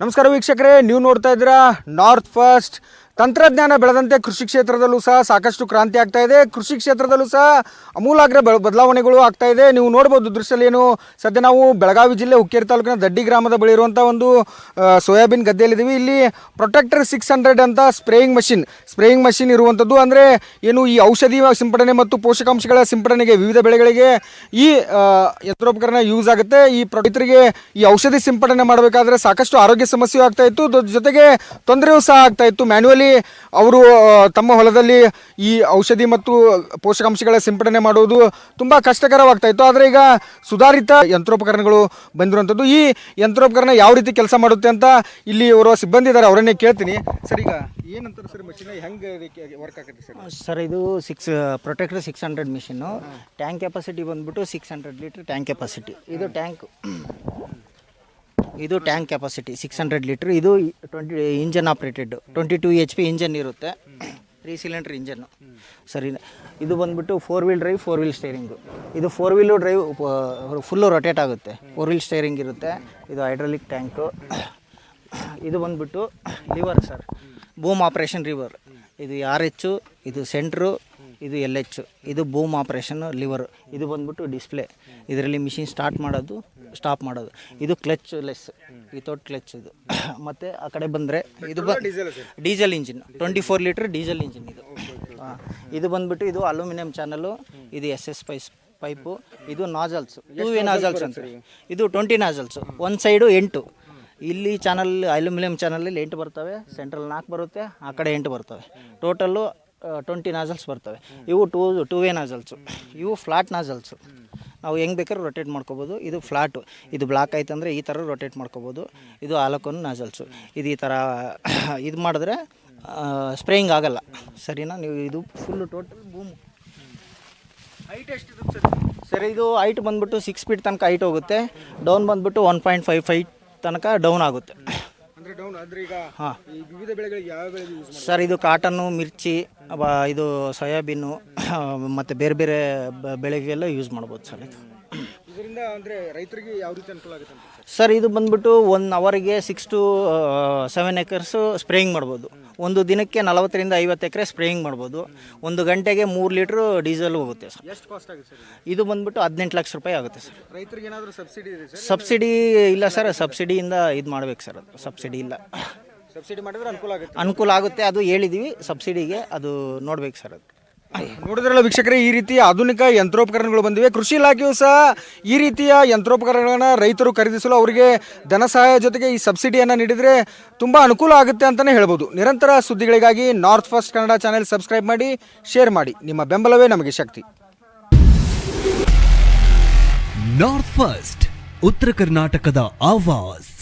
ನಮಸ್ಕಾರ ವೀಕ್ಷಕರೇ ನೀವು ನೋಡ್ತಾ ಇದ್ದೀರಾ ನಾರ್ತ್ ಫಸ್ಟ್ ತಂತ್ರಜ್ಞಾನ ಬೆಳೆದಂತೆ ಕೃಷಿ ಕ್ಷೇತ್ರದಲ್ಲೂ ಸಹ ಸಾಕಷ್ಟು ಕ್ರಾಂತಿ ಆಗ್ತಾ ಇದೆ. ಕೃಷಿ ಕ್ಷೇತ್ರದಲ್ಲೂ ಸಹ ಅಮೂಲಾಗ್ರ ಬದಲಾವಣೆಗಳು ಆಗ್ತಾ ಇದೆ. ನೀವು ನೋಡ್ಬೋದು ದೃಶ್ಯದಲ್ಲಿ ಏನು, ಸದ್ಯ ನಾವು ಬೆಳಗಾವಿ ಜಿಲ್ಲೆ ಹುಕ್ಕೇರಿ ತಾಲೂಕಿನ ದಡ್ಡಿ ಗ್ರಾಮದ ಬಳಿ ಇರುವಂಥ ಒಂದು ಸೋಯಾಬೀನ್ ಗದ್ದೆಯಲ್ಲಿದ್ದೀವಿ. ಇಲ್ಲಿ ಪ್ರೊಟೆಕ್ಟರ್ ಸಿಕ್ಸ್ ಹಂಡ್ರೆಡ್ ಅಂತ ಸ್ಪ್ರೇಯಿಂಗ್ ಮಷಿನ್ ಸ್ಪ್ರೇಯಿಂಗ್ ಮಷಿನ್ ಇರುವಂಥದ್ದು ಅಂದರೆ ಏನು ಈ ಔಷಧಿ ಸಿಂಪಡಣೆ ಮತ್ತು ಪೋಷಕಾಂಶಗಳ ಸಿಂಪಡಣೆಗೆ ವಿವಿಧ ಬೆಳೆಗಳಿಗೆ ಈ ಯಂತ್ರೋಪಕರಣ ಯೂಸ್ ಆಗುತ್ತೆ. ಈ ರೈತರಿಗೆ ಈ ಔಷಧಿ ಸಿಂಪಡಣೆ ಮಾಡಬೇಕಾದ್ರೆ ಸಾಕಷ್ಟು ಆರೋಗ್ಯ ಸಮಸ್ಯೆಯೂ ಆಗ್ತಾ ಇತ್ತು. ಜೊತೆಗೆ ತೊಂದರೆಯೂ ಸಹ ಆಗ್ತಾ ಇತ್ತು. ಮ್ಯಾನ್ಯುವಲಿ ಅವರು ತಮ್ಮ ಹೊಲದಲ್ಲಿ ಈ ಔಷಧಿ ಮತ್ತು ಪೋಷಕಾಂಶಗಳ ಸಿಂಪಡಣೆ ಮಾಡುವುದು ತುಂಬ ಕಷ್ಟಕರವಾಗ್ತಾ ಇತ್ತು. ಆದರೆ ಈಗ ಸುಧಾರಿತ ಯಂತ್ರೋಪಕರಣಗಳು ಬಂದಿರುವಂಥದ್ದು. ಈ ಯಂತ್ರೋಪಕರಣ ಯಾವ ರೀತಿ ಕೆಲಸ ಮಾಡುತ್ತೆ ಅಂತ ಇಲ್ಲಿ ಇವರು ಸಿಬ್ಬಂದಿ ಇದ್ದಾರೆ. ಅವರನ್ನೇ ಕೇಳ್ತೀನಿ. ಸರ್ ಈಗ ಏನಂತಾರೆ ಸರ್ ಮಷಿನ್? ಹೆಂಗೆ ವರ್ಕ್ ಆಗುತ್ತೆ ಸರ್? ಸರ್ ಇದು six protector six hundred machine tank capacity ಬಂದ್ಬಿಟ್ಟು six hundred litre tank capacity ಇದು ಟ್ಯಾಂಕ್ ಇದು tank capacity six hundred litre ಇದು twenty engine operated twenty two H P engine ಇರುತ್ತೆ. Three cylinder engine ಸರಿ ಇದು ಬಂದ್ಬಿಟ್ಟು four wheel drive four wheel steering ಇದು four wheel drive full rotate ಆಗುತ್ತೆ. Four wheel steering ಇರುತ್ತೆ. ಇದು ಹೈಡ್ರಾಲಿಕ್ ಟ್ಯಾಂಕು ಇದು ಬಂದ್ಬಿಟ್ಟು lever sir boom operation lever ಇದು ಆರ್ ಎಚ್ಚು ಇದು ಸೆಂಟ್ರು, ಇದು ಎಲ್ ಎಚ್ ಇದು ಬೂಮ್ ಆಪ್ರೇಷನ್, ಲಿವರ್. ಇದು ಬಂದ್ಬಿಟ್ಟು ಡಿಸ್ಪ್ಲೇ. ಇದರಲ್ಲಿ ಮಿಷಿನ್ ಸ್ಟಾರ್ಟ್ ಮಾಡೋದು, ಸ್ಟಾಪ್ ಮಾಡೋದು. ಇದು ಕ್ಲಚ್ ಲೆಸ್, ವಿತೌಟ್ ಕ್ಲಚ್ ಇದು. ಮತ್ತು ಆ ಕಡೆ ಬಂದರೆ ಇದು diesel engine, twenty four litre diesel engine ಇದು. ಇದು ಬಂದ್ಬಿಟ್ಟು ಇದು ಅಲ್ಯೂಮಿನಿಯಂ ಚಾನಲು ಇದು ಎಸ್ ಎಸ್ ಪೈಸ್ ಪೈಪು, ಇದು ನಾಜಲ್ಸ್. ಟೂ ವೇ ನಾಜಲ್ಸ್ ಅಂತ. ಇದು ಟ್ವೆಂಟಿ ನಾಜಲ್ಸು. ಒಂದು ಸೈಡು ಎಂಟು. ಇಲ್ಲಿ ಚಾನಲ್ ಅಲ್ಯೂಮಿನಿಯಂ ಚಾನಲಲ್ಲಿ ಎಂಟು ಬರ್ತವೆ ಸೆಂಟ್ರಲ್ ನಾಲ್ಕು ಬರುತ್ತೆ ಆ ಕಡೆ ಎಂಟು ಬರ್ತವೆ. ಟೋಟಲ್ಲು ಟ್ವೆಂಟಿ ನಾಜಲ್ಸ್ ಬರ್ತವೆ. ಇವು ಟೂ ಟೂ ವೇ ನಾಜಲ್ಸು. ಇವು ಫ್ಲಾಟ್ ನಾಜಲ್ಸು. ನಾವು ಹೆಂಗೆ ಬೇಕಾದ್ರೂ ರೊಟೇಟ್ ಮಾಡ್ಕೋಬೋದು. ಇದು ಫ್ಲಾಟು. ಇದು ಬ್ಲಾಕ್ ಆಯ್ತು ಅಂದರೆ ಈ ಥರ ರೊಟೇಟ್ ಮಾಡ್ಕೋಬೋದು. ಇದು ಆಲಕೋನ್ ನಾಜಲ್ಸು. ಇದು ಈ ಥರ ಇದು ಮಾಡಿದ್ರೆ ಸ್ಪ್ರೇಯಿಂಗ್ ಆಗಲ್ಲ. ಸರಿನಾ? ನೀವು ಇದು ಫುಲ್ಲು ಟೋಟಲ್ ಬೂಮ್ ಹೈಟ್ ಎಷ್ಟು ಸರ್? ಸರ್ ಇದು ಹೈಟ್ ಬಂದುಬಿಟ್ಟು ಸಿಕ್ಸ್ ಫೀಟ್ ತನಕ ಹೈಟ್ ಹೋಗುತ್ತೆ. ಡೌನ್ ಬಂದುಬಿಟ್ಟು ಒನ್ ಪಾಯಿಂಟ್ ಫೈವ್ ಫೈಟ್ ತನಕ ಡೌನ್ ಆಗುತ್ತೆ. ಅಂದರೆ ಡೌನ್ ಅಂದರೆ ಈಗ ಹಾಂ. ಈ ವಿವಿಧ ಬೆಳೆಗಳಿಗೆ ಯಾವ ಬೆಳೆ ಯೂಸ್ ಸರ್ ಇದು ಕಾಟನ್ನು ಮಿರ್ಚಿ ಇದು ಸೋಯಾಬೀನು ಮತ್ತು ಬೇರೆ ಬೇರೆ ಬ- ಬೆಳೆಗೆಲ್ಲ ಯೂಸ್ ಮಾಡ್ಬೋದು ಸರ್ ಇದು ಅಂದರೆ ರೈತರಿಗೆ ಯಾವ ರೀತಿ ಅನುಕೂಲ ಆಗುತ್ತೆ ಅಂತ ಸರ್? ಸರ್ ಇದು ಬಂದ್ಬಿಟ್ಟು ಒನ್ ಅವರಿಗೆ six to seven acres spraying ಮಾಡ್ಬೋದು. ಒಂದು ದಿನಕ್ಕೆ ನಲವತ್ತರಿಂದ ಐವತ್ತು ಎಕರೆ ಸ್ಪ್ರೇಯಿಂಗ್ ಮಾಡ್ಬೋದು. ಒಂದು ಗಂಟೆಗೆ ಮೂರು ಲೀಟ್ರು ಡೀಸೆಲ್ ಹೋಗುತ್ತೆ ಸರ್. ಎಷ್ಟು ಕಾಸ್ಟ್ ಆಗುತ್ತೆ ಸರ್ ಇದು? ಬಂದ್ಬಿಟ್ಟು ಹದಿನೆಂಟು ಲಕ್ಷ ರೂಪಾಯಿ ಆಗುತ್ತೆ ಸರ್. ರೈತರಿಗೆ ಏನಾದರೂ ಸಬ್ಸಿಡಿ ಇದೆ ಸರ್? ಸಬ್ಸಿಡಿ ಇಲ್ಲ ಸರ್ ಸಬ್ಸಿಡಿಯಿಂದ ಇದು ಮಾಡ್ಬೇಕು ಸರ್ ಅದು. ಸಬ್ಸಿಡಿ ಇಲ್ಲ. ಸಬ್ಸಿಡಿ ಮಾಡಿದ್ರೆ ಅನುಕೂಲ ಆಗುತ್ತೆ. ಅನುಕೂಲ ಆಗುತ್ತೆ ಅದು ಹೇಳಿದ್ದೀವಿ ಸಬ್ಸಿಡಿಗೆ ಅದು ನೋಡ್ಬೇಕು ಸರ್ ಅದು. ನೋಡಿದ್ರಲ್ಲ ವೀಕ್ಷಕರೇ, ಈ ರೀತಿಯ ಆಧುನಿಕ ಯಂತ್ರೋಪಕರಣಗಳು ಬಂದಿವೆ. ಕೃಷಿ ಇಲಾಖೆಯು ಸಹ ಈ ರೀತಿಯ ಯಂತ್ರೋಪಕರಣಗಳನ್ನ ರೈತರು ಖರೀದಿಸಲು ಅವರಿಗೆ ಧನ ಸಹಾಯ ಜೊತೆಗೆ ಈ ಸಬ್ಸಿಡಿಯನ್ನು ನೀಡಿದರೆ ತುಂಬ ಅನುಕೂಲ ಆಗುತ್ತೆ ಅಂತಲೇ ಹೇಳ್ಬೋದು. ನಿರಂತರ ಸುದ್ದಿಗಳಿಗಾಗಿ north first Kannada channel subscribe ಮಾಡಿ, ಶೇರ್ ಮಾಡಿ. ನಿಮ್ಮ ಬೆಂಬಲವೇ ನಮಗೆ ಶಕ್ತಿ. ನಾರ್ತ್ ಫಸ್ಟ್ ಉತ್ತರ ಕರ್ನಾಟಕದ ಆವಾಸ್.